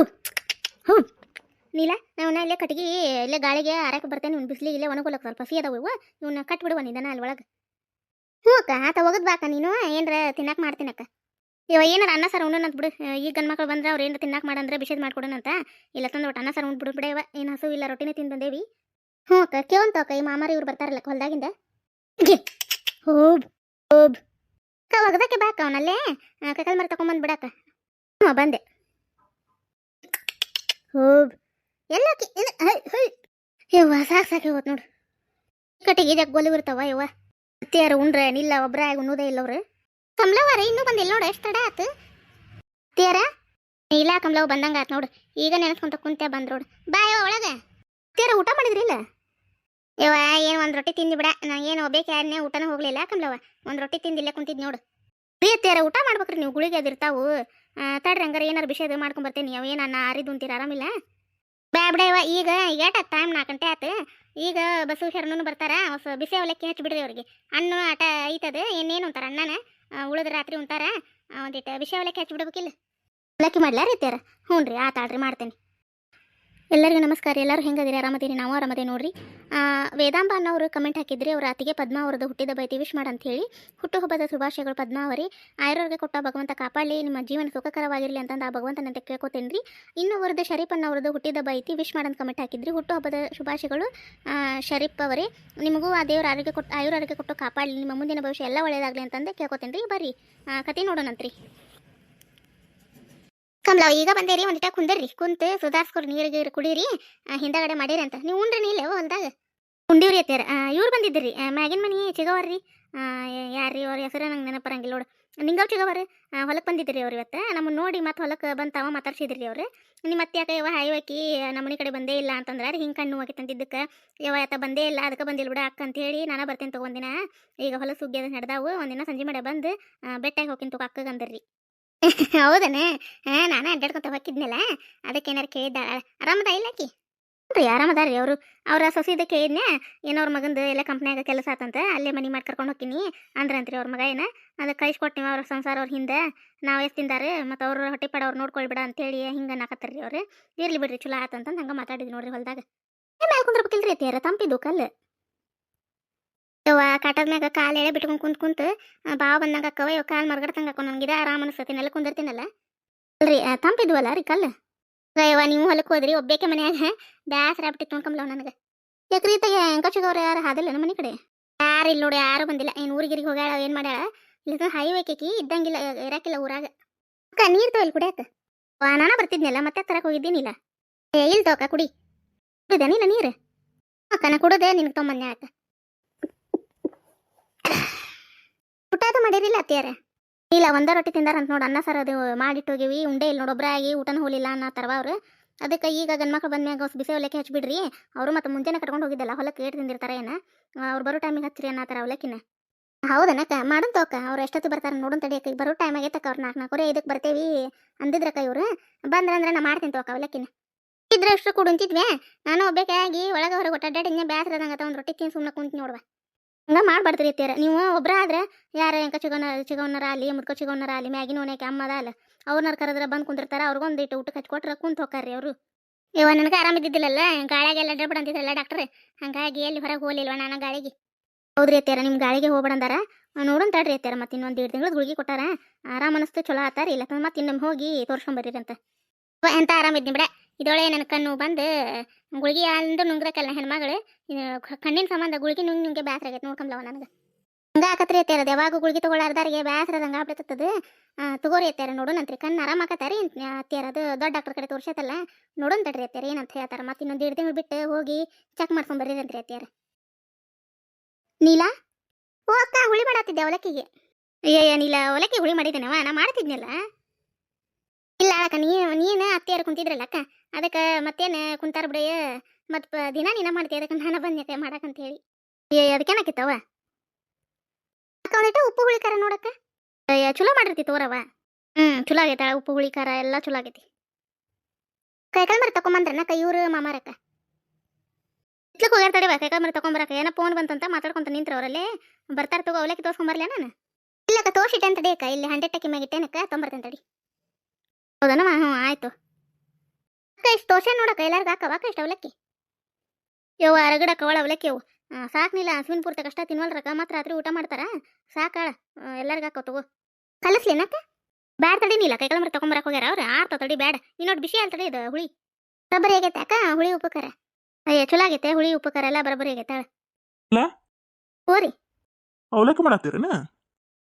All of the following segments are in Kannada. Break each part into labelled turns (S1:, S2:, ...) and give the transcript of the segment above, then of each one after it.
S1: ಹ್ಞೂ ನೀಲ ನಾವು ಇಲ್ಲೇ ಕಟ್ಟಿಗೆ ಇಲ್ಲೇ ಗಾಳಿಗೆ ಆರಕ್ಕೆ ಬರ್ತೇನೆ ಇವ್ನು ಬಿಸಿಲಿಗೆ ಇಲ್ಲೇ ಒಣಗೋಲಕ್ಕೆ ಸ್ವಲ್ಪ ಹಸಿ ಅದಾವ ಇವು ಇವನ್ನ ಕಟ್ಬಿಡುವ ನಿಧಾನ ಅಲ್ಲಿ ಒಳಗೆ. ಹ್ಞೂ ಅಕ್ಕ ಆತ ಒಗದ್ ಬಾಕ ನೀನು ಏನರ ತಿನ್ನಕ್ಕೆ ಮಾಡ್ತೀನಕ್ಕ ಇವ ಏನಾರ ಅನ್ನ ಸಾರು ಅಂತ ಬಿಡು ಈಗ ಗಂಡು ಮಕ್ಳು ಬಂದ್ರೆ ಅವ್ರು ಏನಾರ ತಿನ್ನಕ್ಕೆ ಮಾಡಂದ್ರೆ ಬಿಸಿದ್ ಮಾಡ್ಕೊಡೋಣಂತ ಇಲ್ಲ ತಂದು ಒಟ್ಟು ಅನ್ನ ಸಾರು ಉಂಡು ಬಿಡು ಬಿಡೇವ ಏನು ಹಸು ಇಲ್ಲ ರೊಟ್ಟಿನೇ ತಿಂದು ಬಂದೇವಿ. ಹ್ಞೂ ಅಕ್ಕ ಕೇವಂತ ಅಕ್ಕ ಈ ಮಾಮಾರಿ ಇವ್ರು ಬರ್ತಾರಲ್ಲ ಹೊಲ್ದಾಗಿಂದ. ಹೋಬ್. ಹೋಬ್. ಅಕ್ಕ ಒಗದಕ್ಕೆ ಬಾಕ ಅವನಲ್ಲೇ ಕೈಕಲ್ ಮರ ತಗೊಂಬಂದು ಬಿಡಕ್ಕ ಹ್ಞೂ ಬಂದೆ. ಹೋಬ್ ಎಲ್ಲಕ್ಕೆ? ಯವ್ವ, ಸಾಕು ಸಾಕು ಹೋತ್ ನೋಡು. ಕಟ್ಟಿಗೆ ಇದಕ್ಕೆ ಗೊಲು ಬರ್ತಾವ ಯವ್ವ? ಅತ್ತಿಯಾರು ಉಂಡ್ರೆ, ನಿಲ್ಲ, ಒಬ್ರ ಉಣ್ಣೋದೇ ಇಲ್ಲ ಅವ್ರು ಕಮಲವಾರ ಇನ್ನೂ ಬಂದಿಲ್ಲ ನೋಡು, ಎಷ್ಟು ತಡ ಆತು? ಅತ್ತಿಯಾರ? ಇಲ್ಲ ಕಮಲವ್ ಬಂದಂಗ ಆತು ನೋಡು. ಈಗ ನೆನೆಸ್ಕೊಂತ ಕುಂತೆ ಬಂದ್ ನೋಡು. ಬಾ ಯವ್ವ ಒಳಗೆ. ಅತ್ತಿಯಾರ ಊಟ ಮಾಡಿದ್ರಿಲ್ಲ ಯವ್ವ, ಏನು ಒಂದು ರೊಟ್ಟಿ ತಿಂದಿ ಬಿಡ. ನಾ ಏನು ಒಬ್ಬೇಕೆ ಯಾರನ್ನೇ ಊಟನೂ ಹೋಗ್ಲಿಲ್ಲ ಕಮಲವ್ವ. ಒಂದು ರೊಟ್ಟಿ ತಿಂದಿಲ್ಲ ಕುಂತಿದ್ ನೋಡು. ರೀ ಅತ್ತಿಯಾರ ಊಟ ಮಾಡ್ಬೇಕ್ರಿ ನೀವು, ಗುಳಿಗೆ ಅದಿರ್ತಾವು ತಡ್ರಿ ಹಂಗಾರೆ ಏನಾರು ವಿಷಯ ಮಾಡ್ಕೊಂಡ್ ಬರ್ತೇನೆ. ಏನನ್ನ ಏನು ಆರಿದು ಅಂತೀರ ಆರಾಮಿಲ್ಲ? ಬ್ಯಾಬ್ಡೇವ ಈಗ ಏಟ ಟೈಮ್ ನಾಲ್ಕು ಗಂಟೆ ಆಯ್ತು ಈಗ ಬಸ್ಸು ಶರಣನು ಬರ್ತಾರ, ಹೊಸ ಬಿಸಿ ಅವಲಕ್ಕಿ ಹಚ್ಚಿ ಬಿಡ್ರಿ ಅವ್ರಿಗೆ. ಹಣ್ಣು ಆಟ ಐತದ ಇನ್ನೇನು ಅಂತಾರ ಅಣ್ಣನ? ಉಳಿದ ರಾತ್ರಿ ಉಂತಾರ? ಒಂದಿಟ್ಟು ಬಿಸಿ ಅವಲಕ್ಕಿ ಹಚ್ಚಿ ಬಿಡ್ಬೇಕಿಲ್ಲ? ಅವಲಕ್ಕಿ ಮಾಡ್ಲಾರ ರೀ ಹ್ಞೂ ರೀ ಆತಾಡ್ರಿ ಮಾಡ್ತೇನೆ. ಎಲ್ಲರಿಗೂ ನಮಸ್ಕಾರ. ಎಲ್ಲರೂ ಹೆಂಗದಿರಿ? ಆರಾಮದಿರಿ? ನಾವು ಆರಾಮದೇ ನೋಡ್ರಿ. ವೇದಾಂಬ ಅನ್ನೋರು ಕಮೆಂಟ್ ಹಾಕಿದ್ರಿ ಅವ್ರ ಅತಿಗೆ ಪದ್ಮ ಅವ್ರದ್ದು ಹುಟ್ಟಿದ ಬೈತಿ ವಿಶ್ ಹೇಳಿ ಹುಟ್ಟುಹಬ್ಬದ ಶುಭಾಶಯಗಳು ಪದ್ಮಾವರಿ ಆಯುರ್ವೇದ ಕೊಟ್ಟ ಭಗವಂತ ಕಾಪಾಡಲಿ. ನಿಮ್ಮ ಜೀವನ ಸುಖಕರವಾಗಿರಲಿ ಅಂತಂದು ಆ ಭಗವಂತನಂತ ಕೇಳ್ಕೊತೇನೆ ರೀ ಇನ್ನು ಅವರದ್ದು ಶರೀಫ್ ಅನ್ನೋರದ್ದು ಹುಟ್ಟಿದ ಬೈತಿ ವಿಶ್ ಮಾಡಂತ ಕಮೆಂಟ್ ಹಾಕಿದ್ರಿ. ಹುಟ್ಟುಹಬ್ಬದ ಶುಭಾಶಯಗಳು ಶರೀಫ್ ಅವರೇ. ನಿಮಗೂ ಆ ದೇವರ ಆರೋಗ್ಯ ಕೊಟ್ಟು ಆಯುರಾರೋಗ್ಯ ಕೊಟ್ಟು ಕಾಪಾಡಲಿ. ನಿಮ್ಮ ಮುಂದಿನ ಭವಿಷ್ಯ ಎಲ್ಲ ಒಳ್ಳೆಯದಾಗಲಿ ಅಂತಂದು ಕೇಳ್ಕೊತೇನೆ ರೀ ಬರ್ರಿ ಕತೆ ನೋಡೋಣಂತ್ರಿ. ಕಮಲ ಈಗ ಬಂದೇರಿ ಒಂದಿಟ ಕುಂದರ್ರಿ. ಕುಂತು ಸುಧಾರ್ಸ್ಕೊರಿ ನೀರಿಗೆ ಕುಡೀರಿ ಆ, ಹಿಂದಗಡೆ ಮಾಡೀರಿ ಅಂತ. ನೀವು ಉಂಡ್ರಿ ನೀಲ್ಲ ಹೊಲ್ದಾಗ? ಉಂಡಿವ್ರಿ ಅತ್ತೀರ ಇವ್ರು ಬಂದಿದ್ರಿ ಮ್ಯಾಗಿನ ಮನಿ ಚಿಗವರ್ರಿ. ಯಾರ್ರಿ ಅವ್ರ ಹೆಸರು ನಂಗೆ ನೆನಪರಂಗಿಲ್ಲ ನೋಡು. ನಿಂಗವ್ ಚಿಗವರ್ ಹೊಲಕ್ಕೆ ಬಂದಿದ್ರಿ ಅವ್ರು ಇವತ್ತು. ನಮ್ಮನ್ನ ನೋಡಿ ಮತ್ತೆ ಹೊಲಕ್ಕೆ ಬಂತಾವ ಮಾತಾಡ್ಸಿದ್ರಿ ಅವ್ರು. ನಿಮ್ಮ ಅತ್ತೆ ಯಾಕೆ ಯವ ಹಾಯ್ವಾಕಿ ನಮ್ಮ ಮನೆ ಕಡೆ ಬಂದೇ ಇಲ್ಲ ಅಂತಂದ್ರೆ ಹಿಂಗೆ ಕಣ್ಣು ಹೋಗಿತ್ತು ಅಂತಿದ್ದಕ್ಕೆ ಯವ ಆತ ಬಂದೇ ಇಲ್ಲ ಅದಕ್ಕೆ ಬಂದಿಲ್ಲ ಬಿಡ ಅಕ್ಕ ಅಂತ ಹೇಳಿ ನಾನು ಬರ್ತೀನಿ ತಗೊಂದಿನ ಈಗ ಹೊಲ ಸುಗ್ಗಿ ಅದು ನಡೆದಾವು. ಒಂದಿನ ಸಂಜೆ ಮಡೆ ಬಂದು ಬೆಟ್ಟಾಗಿ ಹೋಗಿನ ತಗೋ ಅಕ್ಕಗೆ ಅಂದ್ರಿ. ಹೌದನೇ. ಹಾ ನಾನು ಅಡ್ಡಾಡ್ಕೊತ ಹೋಗಿದ್ನಲ್ಲ ಅದಕ್ಕೆ ಏನಾರು ಕೇಳಿದ್ದ. ಆರಾಮದ ಇಲ್ಲ ಆಕಿ ರೀ ಆರಾಮದಾರಿ ಅವರು ಅವ್ರ ಸೊಸಿದ ಕೇಳಿದ್ನೆ ಏನೋ ಅವ್ರ ಮಗಂದು ಎಲ್ಲ ಕಂಪ್ನ್ಯಾಗ ಕೆಲಸ ಆತಂತ, ಅಲ್ಲೇ ಮನೆ ಮಾಡಿ ಕರ್ಕೊಂಡು ಹೋಗ್ತೀನಿ, ಅಂದ್ರಂತ್ರಿ ಅವ್ರ ಮಗ ಏನ. ಅದಕ್ಕೆ ನೀವು ಅವ್ರ ಸಂಸಾರ ಅವ್ರ ಹಿಂದೆ. ನಾವು ಎಷ್ಟು ತಿಂದಾರೆ ಮತ್ತು ಅವ್ರ ಹೊಟ್ಟೆ ಪಡ ಅವ್ರು ನೋಡ್ಕೊಳ್ಬೇಡ ಅಂತೇಳಿ ಹಿಂಗೆ ನಾಕತ್ತಾರ್ರಿ ಅವ್ರು. ಇರ್ಲಿ ಬಿಡ್ರಿ, ಚಲೋ ಆತಂತಂದು ಹಂಗೆ ಮಾತಾಡಿದ್ವಿ ನೋಡ್ರಿ ಹೊಲ್ದಾಗ. ಕುಂದ್ರಬೇಕಿಲ್ಲ ಕುಂದ್ರಬೇಕಿಲ್ರಿ ಅತ್ಯಾರ ತಂಪಿದ್ದು ಕಲ್ಲು. ಯವ್ವ ಕಾಟದ ಮ್ಯಾಗ ಕಾಲು ಎಳೆ ಬಿಟ್ಕೊಂಡು ಕುಂತ್ ಕುಂತು ಬಾವ ಬಂದಂಗ ಅಕ್ಕವ, ಇವ್ ಕಾಲು ಮರ್ಗಡ್ತಂಗ ಹಾಕೋ ನನಗಿದೆ ಆರಾಮ ಅನಿಸ್ತೈತಿನೆಲ್ಲ ಕುಂದಿರ್ತೀನಲ್ಲ. ಅಲ್ರಿ ತಂಪಿದ್ವಲ್ಲ ರೀ ಕಲ್ಲು? ಯವ್ವ ನೀವು ಹೊಲಕ್ಕೆ ಹೋದ್ರಿ, ಒಬ್ಬೇಕೆ ಮನ್ಯಾಗ ಬ್ಯಾಸರ ಆಗ್ಬಿಟ್ಟಿತ್ತು ನೋಡ್ಕೊಂಬ್ಲವ್ ನನಗೆ. ಯಾಕ್ರಿ ತಗ ಅಂಕಚಿಗವ್ರು ಯಾರು ಹಾದಿಲ್ಲ ನಮ್ಮ ಮನೆ ಕಡೆ? ಯಾರು ಇಲ್ಲಿ ನೋಡಿ, ಯಾರು ಬಂದಿಲ್ಲ, ಏನು ಊರಿಗಿರಿಗೆ ಹೋಗ್ಯಾಳ, ಏನು ಮಾಡ್ಯಾಳ? ಇಲ್ಲ ಹೈವೇ ಕೇಕಿ ಇದ್ದಂಗಿಲ್ಲ ಇರಾಕಿಲ್ಲ ಊರಾಗ. ಅಕ್ಕ, ನೀರು ತೋ ಇಲ್ಲಿ ಕುಡಿಯಕ್ಕ ನಾನು ಬರ್ತಿದ್ನಲ್ಲ, ಮತ್ತೆ ತರಕ್ಕೆ ಹೋಗಿದ್ದೀನಿಲ್ಲ. ಏ ಇಲ್ಲಿ ತೋಕ ಕುಡಿ. ಕುಡಿದೇನಿಲ್ಲ ನೀರು? ಅಕ್ಕ, ನಾ ಕುಡದೆ ನಿನಗೆ ಊಟ ಅದು ಮಾಡಿರಿಲ್ಲ ಅತ್ತಿಯಾರ. ಇಲ್ಲ, ಒಂದೇ ರೊಟ್ಟಿ ತಿಂದಾರ ಅಂತ ನೋಡಿ ಅನ್ನ ಸರ್ ಅದು ಮಾಡಿಟ್ಟೋಗಿವಿ. ಉಂಡೆ ಇಲ್ಲಿ ನೋಡೊಬ್ರ ಆಗಿ ಊಟನ ಹೋಲಿಲ್ಲ ಅನ್ನೋ ತರವ ಅವ್ರು. ಅದಕ್ಕೆ ಈಗ ಗಂಡ್ಮಕ್ಳು ಬಂದ್ಮ್ಯಾಗ ಅವ್ರು ಬಿಸಿ ಅವಲಕ್ಕಿ ಹಚ್ಬಿಡ್ರಿ. ಅವರು ಮತ್ತೆ ಮುಂಜಾನೆ ಕಟ್ಕೊಂಡು ಹೋಗಿದ್ದಲ್ಲ, ಹೊಲಕ್ಕೆ ಏಟ್ ತಿಂದಿರ್ತಾರೆ ಏನ? ಅವ್ರು ಬರೋ ಟೈಮಿಗೆ ಹಚ್ಚಿರಿ ಅನ್ನತ್ತಾರ ಅವಲಕ್ಕಿನ ಹೌದನಕ್ಕ ಮಾಡೋಣ ತೋಕ. ಅವ್ರು ಎಷ್ಟೊತ್ತು ಬರ್ತಾರೆ ನೋಡೋಣ ತಡಿಯಕ್ಕ ಈಗ ಬರೋ ಟೈಮ್ ಆಗೈತಕ್ಕ ಅವ್ರು ನಾಲ್ಕು ನಾಲ್ಕು ಇದಕ್ಕೆ ಬರ್ತೇವಿ ಅಂದಿದ್ರಕ್ಕ ಇವ್ರು. ಬಂದ್ರಂದ್ರೆ ನಾ ಮಾಡ್ತೀನಿ ತೋಕ ಅವಲಕ್ಕಿನ ಇದ್ರೆ ಅಷ್ಟು ಕುಡುಂತಿದ್ವೆ. ನಾನು ಒಬ್ಬೇಕಾಗಿ ಒಳಗೆ ಹೊರಗೆ ಒಟ್ಟಾಡಿದ್ನೆ ಬ್ಯಾಸ್ರದಂಗ ಒಂದು ರೊಟ್ಟಿ ತಿನ್ ಸುಮ್ಮನೆ ಕುಂತ ನೋಡುವ. ಹಂಗ ಮಾಡ್ಬಾರ್ದ್ರಿ ಅತ್ತೀರ ನೀವು ಒಬ್ರ ಆದ್ರೆ ಯಾರ ಎಂಕ ಚಿಗೋನ ಚಿಗೋನರ ಅಲ್ಲಿ ಮುಟ್ಕೋ ಚಿಗೋನರ ಅಲ್ಲಿ ಮ್ಯಾಗಿನ ಓನ್ಯಾಕೆ ಅಮ್ಮದ ಅಲ್ಲ ಅವ್ರನ್ನ ಕರೆದ್ರೆ ಬಂದು ಕುಂದಿರ್ತಾರ ಅವ್ರಿಗೊಂದು ಇಟ್ಟು ಊಟಕ್ಕೆ ಹಚ್ಕೊಟ್ರೆ ಕುಂತ ಹೋಗ್ರಿ ಅವರು. ಇವ ನನಗೆ ಆರಾಮಿದ್ದಿದ್ದಿಲ್ಲಲ್ಲ ಗಾಳಿಗೆಲ್ಲ ಅಡ್ಡಾಡ್ಬಿಡ ಅಂತಿದ್ದಲ್ಲ ಡಾಕ್ಟ್ರೆ? ಹಂಗಾಗಿ ಎಲ್ಲಿ ಹೊರಗೆ ಹೋಗ್ಲಿಲ್ವ ನಾನು ಗಾಳಿಗೆ? ಹೌದ್ರಿ ಅತ್ಯಾರ ನಿಮ್ಮ ಗಾಳಿಗೆ ಹೋಗ್ಬಿಡಂದಾರ ನೋಡೋಣ ತಡ್ರಿ ಅತ್ಯಾರ ಮತ್ತೆ ಇನ್ನೊಂದು ಎರಡು ತಿಂಗಳು ಗುಳಿಗೆ ಕೊಟ್ಟಾರ. ಆರಾಮ ಅನಿಸ್ತು, ಚಲೋ ಆತಾರ ಇಲ್ಲ ಮತ್ತೆ ಇನ್ನೊಮ್ಮೆ ಹೋಗಿ ತೋರ್ಸ್ಕೊಂಬರ್ರಿ ಅಂತ. ಎಂತ ಆರಾಮಿದ್ನಿ ಬಿಡ. ಇದೊಳೆ ನನ್ನ ಕಣ್ಣು ಬಂದು, ಗುಳಿಗೆ ಅಂದು ನುಂಗ್ರಕ್ಕಲ್ಲ ಹೆಣ್ಮಗಳು ಕಣ್ಣಿನ ಸಂಬಂಧ ಗುಳಿಗೆ ನುಂಗ್ ನುಂಗೆ ಬ್ಯಾಸರ ಆಗೈತೆ ನೋಡ್ಕೊಂಬ್ಲವ ನನಗೆ. ಹಂಗ ಆಕತ್ರಿ ಅತ್ಯಾರ ಯಾವಾಗ ಗುಳಿಗೆ ತಗೊಳ್ಳಾರ್ದಾರಿಗೆ ಬ್ಯಾಸರದಂಗ ಆಗ್ಬಿಡ್ತದ ತಗೋರಿ ಅತ್ಯಾರ ನೋಡೋಣಂತ್ರಿ ಕಣ್ಣು ಆರಾಮ ಆಕತ್ತಾರಿ ಅತ್ಯಾರ ಅದು ದೊಡ್ಡ ಡಾಕ್ಟರ್ ಕಡೆ ತೋರ್ಸೈತಲ್ಲ ನೋಡೋಣ ತಡ್ರಿ ಅತ್ಯಾರ ಏನಂತ ಹೇಳ್ತಾರ. ಮತ್ತೆ ಇನ್ನೊಂದು ಎರಡು ತಿಂಗಳು ಬಿಟ್ಟು ಹೋಗಿ ಚೆಕ್ ಮಾಡ್ಕೊಂಡ್ ಬರ್ರಿರಂತ್ರಿ ಅತ್ಯಾರ ನೀಲಾ? ಓ ಅಕ್ಕ, ಹುಳಿ ಮಾಡತ್ತಿದ್ದೆ ಅವಲಕ್ಕಿಗೆ. ಅಯ್ಯಯ್ಯ ನೀಲಾ, ಅವಲಕ್ಕಿ ಹುಳಿ ಮಾಡಿದ್ದೇನವ ನಾ ಮಾಡ್ತಿದ್ನಲ್ಲ. ಇಲ್ಲ ಅಕ್ಕ ನೀ, ನೀನು ಅತ್ತೆಯಾರು ಕುಂತಿದ್ರಲ್ಲ ಅಕ್ಕ. ಅದಕ್ಕೆ ಮತ್ತೇನು ಕುಂತಾರ ಬಿಡಯ್ಯ ಮತ್ತು ದಿನ ನೀನ ಮಾಡ್ತೀಯ ಅದಕ್ಕೆ ನಾನು ಬಂದ್ಯಾಕೆ ಮಾಡಕ್ಕಂತ ಹೇಳಿ ಏ ಅದಕ್ಕೇನಾಕಿತ್ತವ ಅಕ್ಕ ಒಂದಿಟ್ಟು ಉಪ್ಪು, ಹುಳಿ, ಖಾರ ನೋಡಕ್ಕ. ಚಲೋ ಮಾಡಿರ್ತಿ ತೋರವ ಹ್ಞೂ ಚಲೋ ಆಗೈತೆ ಉಪ್ಪು, ಹುಳಿ, ಖಾರ ಎಲ್ಲ ಚಲೋ ಆಗೈತಿ. ಕೈಕಾಲು ಮರ ತಗೊಂಬಂದ್ರನಕ್ಕ ಕೈಯೂರು ಮಾಮಾರಕ್ಕ? ಇತ್ಲಕ್ಕೆ ಹೋಗ್ಯಾರ ತಡಿವ ಕೈಕಾಲು ಮರ ತಗೊಂಬರಕ್ಕ ಏನೋ ಫೋನ್ ಬಂತಂತ ಮಾತಾಡ್ಕೊಂತ ನಿಂತ್ರ ಅವರಲ್ಲೇ. ಬರ್ತಾರ ತಗೋ, ಅವಲಕ್ಕಿ ತೋರ್ಸ್ಕೊಂಬರ್ಲ ನಾನು? ಇಲ್ಲಕ್ಕ, ತೋರ್ಸಿಟ್ಟೆ ಅಂತ ಡೇಕ ಇಲ್ಲಿ ಹಂಡ್ರೆಡ್ ಟಕ್ಕಿ ಮ್ಯಾಗ ಇಟ್ಟೇನಕ್ಕ, ತೊಂಬರ್ತೇನೆ ತಡಿ. ಹೌದನವ ಹ್ಞೂ ಆಯ್ತು. ಇಷ್ಟು ತೋಷೆ ನೋಡಕ್ಕ ಎಲ್ಲಾರ್ಗ ಹಾಕವಾಕ ಇಷ್ಟ ಅವಲಕ್ಕಿ. ಯವ್ವ ಅರಗಡಕ್ಕ ಅವಳ ಅವಲಕ್ಕಿ ಅವು ಸಾಕ್ನಿಲ್ಲ ಹಸುವಿನ ಪೂರ್ತಿ ಕಷ್ಟ ತಿನ್ವಲ್ರಕ್ಕ ಮಾತ್ರ ರಾತ್ರಿ ಊಟ ಮಾಡ್ತಾರ. ಸಾಕಾಳ ಎಲ್ಲಾರ್ಗ ಹಾಕೋ ತಗೋ. ಕಲಿಸ್ಲೇನಕ್ಕ ಬ್ಯಾಡ ತಡಿ ನೀಲ ಕೈಕಲ ಮರ ತಗೊಂಬರಕ್ ಹೋಗ್ಯಾರ ಅವ್ರ. ಆರ್ತ ತಡಿ ಬ್ಯಾಡ. ಇನ್ನೊಟ್ಟು ಬಿಸಿ ಅಲ್ ತಡಿ ಇದು ಹುಳಿ. ಬರಬರಿ ಆಗೈತೆ ಅಕ್ಕ ಹುಳಿ ಉಪಕಾರ. ಅಯ್ಯ ಚಲೋ ಆಗೈತೆ ಹುಳಿ ಉಪಕಾರ ಎಲ್ಲ ಬರಬರಿ ಆಗೈತೆ
S2: ಅಲ್ಲ
S1: ಹೋರಿ.
S2: ಅವಲಕ್ಕಿ ಮಾಡತ್ತೀರೇನ?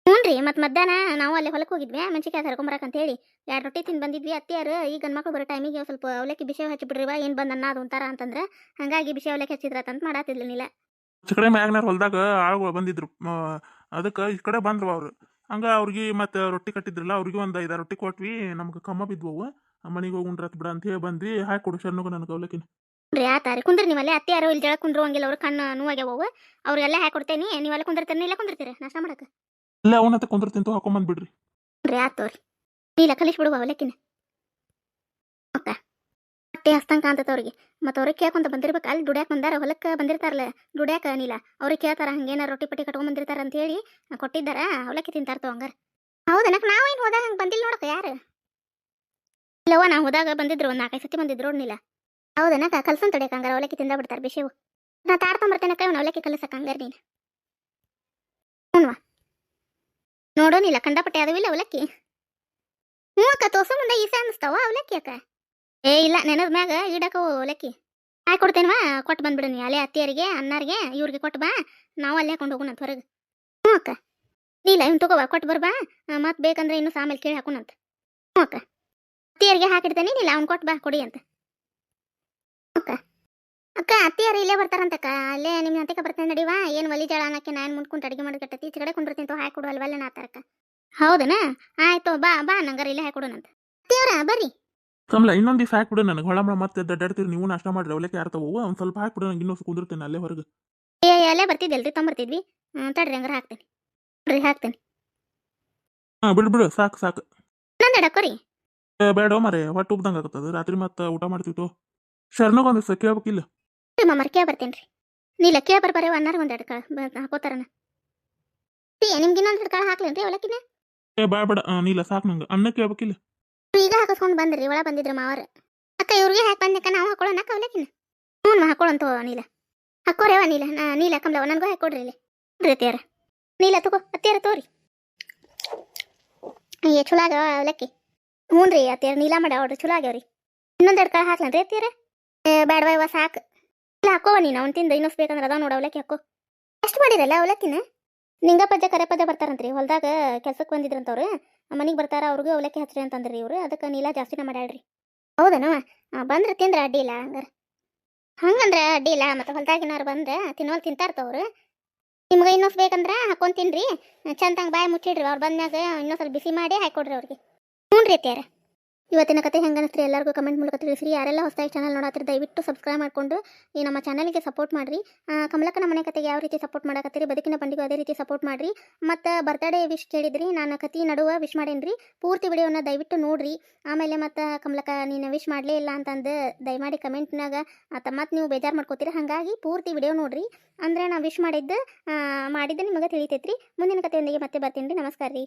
S1: ಹ್ಞೂನ್ರಿ ಮತ್ತೆ ಮಧ್ಯಾಹ್ನ ನಾವು ಅಲ್ಲಿ ಹೊಲಕ್ಕೆ ಹೋಗಿದ್ವಿ ಮೆಣಸಿಕಾಯಿ ಅಂತ ಹೇಳಿ ಎರಡು ರೊಟ್ಟಿ ತಿಂದು ಬಂದಿದ್ವಿ ಅತ್ತಿಯಾರು ಈ ಗಂಡ್ಮಕ್ಳು ಬರೋ ಟೈಮಿಗೆ ಸ್ವಲ್ಪ ಅವಲಕ್ಕಿ ಬಿಸಿ ಹಚ್ಚಿಬಿಡ್ರಿವ ಏನು ಬಂದು ಅನ್ನ ಅದು ಅಂತಾರ ಅಂತಂದ್ರೆ ಹಂಗಾಗಿ ಬಿಸಿ ಅವಲಕ್ಕಿ ಹಚ್ಚಿದ್ರತಂತ ಅಂತ
S2: ಮಾಡಾತಿದ್ಲಿಲ್ಲ ಕಡೆ ಮ್ಯಾಗ್ನಾರ್ ಹೊಲದಾಗ ಆಳುಗಳು ಬಂದಿದ್ರು ಅದಕ್ಕೆ ಈ ಕಡೆ ಬಂದ್ರು ಅವರು. ಹಂಗ ಅವ್ರಿಗೆ ಮತ್ತೆ ರೊಟ್ಟಿ ಕಟ್ಟಿದ್ರಲ್ಲ ಅವ್ರಿಗೆ ಒಂದು ಐದಾರು ರೊಟ್ಟಿ ಕೊಟ್ವಿ ನಮ್ಗೆ ಕಮ್ಮ ಬಿದ್ವವು. ಮನೆಗೆ ಹೋಗಿ ಉಂಡ್ರತ್ ಬಿಡ ಅಂತ ಹೇಳಿ ಬಂದ್ವಿ ಹಾಕಿ ಕೊಡು ಶರಣಗೂ ನನಗೆ ಅವಲಕ್ಕಿನ.
S1: ರೀ ಆತಾರಿ ಕುಂದ್ರಿ ನೀವಲ್ಲೇ ಅತ್ತಿಯಾರು ಇಲ್ಲಿ ಜಳ ಕುಂದ್ರು ಹಂಗಿಲ್ಲ ಅವ್ರ ಕಣ್ಣು ನೋವಾಗ್ಯಾವ ಅವ್ರಿಗೆಲ್ಲ ಹಾಕೊಡ್ತೇನಿ ನೀವೆಲ್ಲ ಕುಂದಿರ್ತೀರಿ ಇಲ್ಲ ಕುಂದಿರ್ತೀರಿ ನಾಷ್ಟ ಮಾಡಕ್ಕೆ
S2: ಇಲ್ಲ ಅವನತ್ತ ಕುಂದ್ರ ತಿಂತು ಹಾಕೊಂಬಂದ್ಬಿಡ್ರಿ
S1: ರೀ, ಆತ್ ತೋರಿ ಅವಲಕ್ಕಿನ. ಅಕ್ಕ ಹೊಟ್ಟೆ ಹಸ್ತಂಗ ಕಾಣ್ತೈತೆ ಅವ್ರಿಗೆ. ಮತ್ತು ಅವ್ರಿಗೆ ಕೇಳ್ಕೊಂತ ಬಂದಿರ್ಬೇಕು. ಅಲ್ಲಿ ದುಡ್ಯಾಕ ಬಂದಾರ, ಹೊಲಕ್ಕೆ ಬಂದಿರ್ತಾರಲ್ಲ, ದುಡ್ಯಾಕ ನೀಲ. ಅವ್ರಿಗೆ ಕೇಳ್ತಾರ, ಹಂಗೇನ ರೊಟ್ಟಿ ಪಟ್ಟಿ ಕಟ್ಕೊಂಡ್ ಬಂದಿರ್ತಾರ ಅಂತ ಹೇಳಿ ಕೊಟ್ಟಿದ್ದಾರ, ಅವಲಕ್ಕಿ ತಿಂತಾರ್ತವ ಹಂಗಾರ. ಹೌದನಕ ನಾವೇನು ಹೋದಾಗ ಹಂಗೆ ಬಂದಿಲ್ಲ ನೋಡಕ ಯಾರು? ಇಲ್ಲವ್ವ ನಾವು ಹೋದಾಗ ಬಂದಿದ್ರು, ಒಂದು ನಾಲ್ಕೈದು ಸತಿ ಬಂದಿದ್ರು ನೀಲ. ಹೌದನಕ ಕಲ್ಸನ್ ತಡಿಯಕ ಹಂಗಾರ, ಅವಲಕ್ಕಿ ತಿಂದ ಬಿಡ್ತಾರ ಬಿಸಿವು ನಾ ತಾಡ್ಕೊಂಬರ್ತೇನಕ್ಕ ಇವ್ನು ಅವಲಕ್ಕಿ ಕಲಸಕ್ಕ ಹಂಗಾರ ನೀನು. ಹ್ಞೂ ನೋಡೋನಿಲ್ಲ ಕಂಡಪಟ್ಟೆ ಅದಾವಿಲ್ಲ ಅವಲಕ್ಕಿ. ಹ್ಞೂ ಅಕ್ಕ ತೋಸ ಮುಂದೆ ಈಸ ಅನ್ನಿಸ್ತಾವ ಅವಲಕ್ಕಿ ಅಕ್ಕ. ಏ ಇಲ್ಲ, ನೆನದ ಮ್ಯಾಗ ಇಡಕವು ಅವಲಕ್ಕಿ. ಹಾಕಿ ಕೊಡ್ತೇನವ ಕೊಟ್ಟು ಬಂದ್ಬಿಡು ನೀ, ಅಲ್ಲೇ ಅತ್ತಿಯರಿಗೆ ಅನ್ನಾರಿಗೆ ಇವ್ರಿಗೆ ಕೊಟ್ಟು ಬಾ, ನಾವು ಅಲ್ಲೇ ಹಾಕೊಂಡು ಹೋಗೋಣಂತ ಹೊರಗೆ. ಹ್ಞೂ ಅಕ್ಕ. ಇಲ್ಲ ಇವ್ನು ತಗೋಬಾ ಕೊಟ್ಟು ಬರ್ಬಾ ಮತ್ತೆ ಬೇಕಂದ್ರೆ ಇನ್ನು ಸಾಮೇಲೆ ಕೇಳಿ ಹಾಕೋಣಂತ. ಹ್ಞೂ ಅಕ್ಕ. ಅತ್ತಿಯರಿಗೆ ಹಾಕಿಡ್ತೇನೆ ಇಲ್ಲ ಅವ್ನು ಕೊಟ್ಟು ಬಾ, ಕೊಡಿ ಅಂತ. ಅತ್ತಿಯರು ಇಲ್ಲೇ ಬರ್ತಾರಂತಕ್ಕ. ಅಲ್ಲೇ ನಿಮ್ಮ ಅಂತಕ ಬರ್ತೇನೆ ನಡಿವಾ? ಏನು ಒಲಿ ಜಳ ಅನ್ನಕ್ಕೆ ನಾನು ಮುಂದ್ಕೊಂಡು ಅಡಿಗೆ ಮಾಡಿ ಕಟ್ಟತಿ? ಈಚೆ ಕಡೆ ಕುಂಡಿರ್ತೀನಿ ಹಾಕಿ ಕೊಡು ಅಲ್ವಲ್ಲ ತರಕ ಹೌದನ? ಆಯ್ತು ಬಾ ಬಾ ನಂಗಾರ ಇಲ್ಲೇ ಹಾಕೊಡೋಣಂತ ಅತ್ತಿಯವ್ರ ಬರ್ರಿ.
S2: ಕಮಲ ಇನ್ನೊಂದು ದಿವಸ ಹಾಕ್ಬಿಡು ನನಗೆ. ಹೊಳ ಮತ್ತೆ ದಡ್ಡಾಡ್ತೀರಿ ನೀವು ನಾಷ್ಟ ಮಾಡ್ರಿ ಅವಲಕ್ಕಿ ಯಾರ್ತಾವು ಒಂದು ಸ್ವಲ್ಪ ಹಾಕ್ಬಿಡು ನಂಗೆ ಇನ್ನೊಂದು ಕುಂದಿರ್ತೇನೆ ಅಲ್ಲೇ ಹೊರಗೆ.
S1: ಏ ಅಲ್ಲೇ ಬರ್ತಿದ್ದೆಲ್ರಿ ತೊಂಬರ್ತಿದ್ವಿ ತಡ್ರಿ ಹಂಗಾರ ಹಾಕ್ತೇನೆ. ಬಿಡ್ರಿ ಹಾಕ್ತೇನೆ.
S2: ಹಾಂ ಬಿಡು ಬಿಡು ಸಾಕು ಸಾಕು.
S1: ಇನ್ನೊಂದು ಎಡಕ್ಕೋರಿ
S2: ಏ, ಬೇಡ ಮರೆ ಹೊಟ್ಟೆ ಉಬ್ದಂಗೆ ಆಗತ್ತದ. ರಾತ್ರಿ ಮತ್ತೆ ಊಟ ಮಾಡ್ತಿತ್ತು ಶರಣಗೊಂದು ದಿವಸ ಕೇಳ್ಬೇಕಿಲ್ಲ.
S1: ರೀ ಮಮ್ಮರ್ ಕೇಳ ಬರ್ತೇನೆ ರೀ ನೀಲ ಕೇಳ ಬರ್ಬಾರೆ ಅನ್ನಾರ ಒಂದು ಎಡಕ ಹಾಕೋತಾರನ. ರೀ ನಿಮ್ಗೆ ಇನ್ನೊಂದು ಕಾಳು ಹಾಕ್ಲೇನ್ರಿ ಅವಲಕ್ಕಿನ?
S2: ಏ ಬೇಡ ನೀಲ ಸಾಕು ನಂಗೆ. ಅನ್ನ ಕೇಳ್ಬೇಕಿಲ್ಲ
S1: ಈಗ ಹಾಕಿಸ್ಕೊಂಡು ಬಂದ್ರಿ ಒಳ ಬಂದಿದ್ರು ಮಾವರ. ಅಕ್ಕ ಇವ್ರಿಗೆ ಹಾಕಿ ಬಂದಕ್ಕ ನಾವು ಹಾಕೊಳ್ಳೋಣ ಅಕ್ಕ ಅವಲಕ್ಕಿನ? ಹ್ಞೂ ಹಾಕೊಳ್ಳೋಂತ ನೀಲ. ಹಾಕೋರೇವ ನೀಲ. ನಾ ನೀಲ ಕಮಲವ ನನಗೂ ಹಾಕೊಡ್ರಿ ಇಲ್ಲಿ. ರೀ ಅತ್ತಿಯಾರ. ನೀಲ ತಗೋ ಅತ್ತಿಯಾರ ತೋರಿ ಏ ಚಲೋ ಆಗ್ಯಾವ ಅವಲಕ್ಕಿ. ಹ್ಞೂ ರೀ ಅತ್ತಿಯಾರ ನೀಲ ಮಾಡಿ ಅವ್ರಿ ಚಲೋ ಆಗ್ಯಾವ್ರಿ. ಇನ್ನೊಂದು ಎರಡು ಕಾಳು ಹಾಕ್ಲನ್ರಿ ಅತ್ತಿಯಾರ? ಇವ ಸಾಕು. ಇಲ್ಲ ಹಾಕೋವ ನೀನು ಅವ್ನು ತಿಂದ ಇನ್ನೊಸ್ ಬೇಕಂದ್ರೆ ಅದಾವ ನೋಡ ಅವಲಕ್ಕಿ, ಹಾಕೋ. ಅಷ್ಟು ಮಾಡಿರಲ್ಲ ಅವಲಕ್ಕಿನ? ನಿಂಗಪ್ಪಜ್ಜ ಕರೆಪಜ್ಜ ಬರ್ತಾರಂತ್ರಿ, ಹೊಲ್ದಾಗ ಕೆಲ್ಸಕ್ಕೆ ಬಂದಿದ್ರಂತವ್ರು ಮನೆಗೆ ಬರ್ತಾರ, ಅವ್ರಿಗೆ ಅವಲಕ್ಕಿ ಹಚ್ರಿ ಅಂತಂದ್ರಿ ಇವ್ರು, ಅದಕ್ಕೆ ನೀಲ ಜಾಸ್ತಿನ ಮಾಡ್ಯಾಳ್ರಿ ಹೌದನವ ಬಂದ್ರೆ ತಿಂದ್ರೆ ಅಡ್ಡಿ ಇಲ್ಲ ಹಂಗ ಹಂಗಂದ್ರೆ ಅಡ್ಡಿ ಇಲ್ಲ, ಮತ್ತು ಹೊಲ್ದಾಗಿನಾರು ಬಂದ್ರೆ ತಿನ್ನೋಲ್ ತಿಂತಾರ್ತವ್ರು. ನಿಮ್ಗೆ ಇನ್ನೊಸ್ ಬೇಕಂದ್ರೆ ಹಾಕೊಂಡ್ ತಿನ್ರಿ, ಚಂದಂಗೆ ಬಾಯಿ ಮುಚ್ಚಿಡ್ರಿ, ಅವ್ರು ಬಂದ್ಮ್ಯಾಗ ಇನ್ನೊಂದು ಸ್ವಲ್ಪ ಬಿಸಿ ಮಾಡಿ ಹಾಕೊಡ್ರಿ ಅವ್ರಿಗೆ. ಹ್ಞೂ ರೀ ಇವತ್ತಿನ ಕತೆ ಹೆಂಗೆ ಅನಿಸ್ರಿ ಎಲ್ಲರಿಗೂ ಕಮೆಂಟ್ ಮೂಲಕ ತಿಳಿಸ್ರಿ. ಯಾರೆಲ್ಲ ಹೊಸದಾಗಿ ಚಾನಲ್ ನೋಡತ್ತೀರಿ ದಯವಿಟ್ಟು ಸಬ್ಸ್ಕ್ರೈಬ್ ಮಾಡಿಕೊಂಡು, ಈ ನಮ್ಮ ಚಾನಲ್ಗೆ ಸಪೋರ್ಟ್ ಮಾಡಿರಿ. ಕಮಲಕ್ಕನ ಮನೆ ಕತೆಗೆ ಯಾವ ರೀತಿ ಸಪೋರ್ಟ್ ಮಾಡಕತ್ತೀರಿ, ಬದುಕಿನ ಬಂಡಿಗೂ ಅದೇ ರೀತಿ ಸಪೋರ್ಟ್ ಮಾಡಿರಿ. ಮತ್ತು ಬರ್ತ್ಡೇ ವಿಶ್ ಕೇಳಿದ್ರಿ, ನಾನು ಕತಿ ನಡುವ ವಿಶ್ ಮಾಡೇನ್ರಿ. ಪೂರ್ತಿ ವಿಡಿಯೋನ ದಯವಿಟ್ಟು ನೋಡಿರಿ. ಆಮೇಲೆ ಮತ್ತು ಕಮಲಕ್ಕ, ನೀನು ವಿಶ್ ಮಾಡಲೇ ಇಲ್ಲ ಅಂತಂದು ದಯಮಾಡಿ ಕಮೆಂಟ್ನಾಗ ಮತ್ತು ನೀವು ಬೇಜಾರು ಮಾಡ್ಕೋತೀರಿ, ಹಾಗಾಗಿ ಪೂರ್ತಿ ವಿಡಿಯೋ ನೋಡಿರಿ. ಅಂದರೆ ನಾನು ವಿಶ್ ಮಾಡಿದ್ದು ಮಾಡಿದ್ದು ನಿಮಗೆ ತಿಳಿತೈತ್ರಿ. ಮುಂದಿನ ಕತೆಯೊಂದಿಗೆ ಮತ್ತೆ ಬರ್ತೀನಿ ರೀ. ನಮಸ್ಕಾರ ರೀ.